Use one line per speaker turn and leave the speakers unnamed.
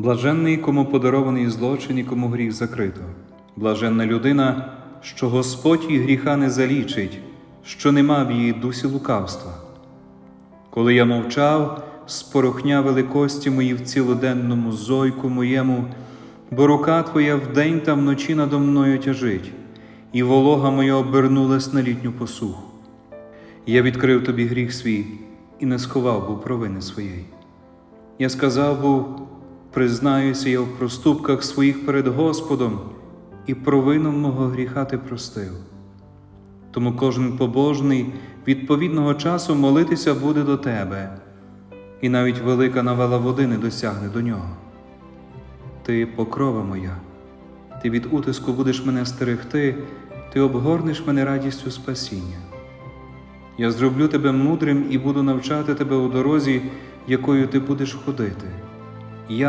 Блаженний, кому подарований злочин і кому гріх закрито. Блаженна людина, що Господь її гріха не залічить, що нема в її дусі лукавства. Коли я мовчав, спорохня великості мої в цілоденному зойку моєму, бо рука твоя вдень та вночі надо мною тяжить, і волога моя обернулась на літню посуху. Я відкрив тобі гріх свій і не сховав був провини своєї. Я сказав був, признаюся я в проступках своїх перед Господом, і провину мого гріха ти простив. Тому кожен побожний відповідного часу молитися буде до тебе, і навіть велика навала води не досягне до нього. Ти покрова моя, ти від утиску будеш мене стерегти, ти обгорнеш мене радістю спасіння. Я зроблю тебе мудрим і буду навчати тебе у дорозі, якою ти будеш ходити.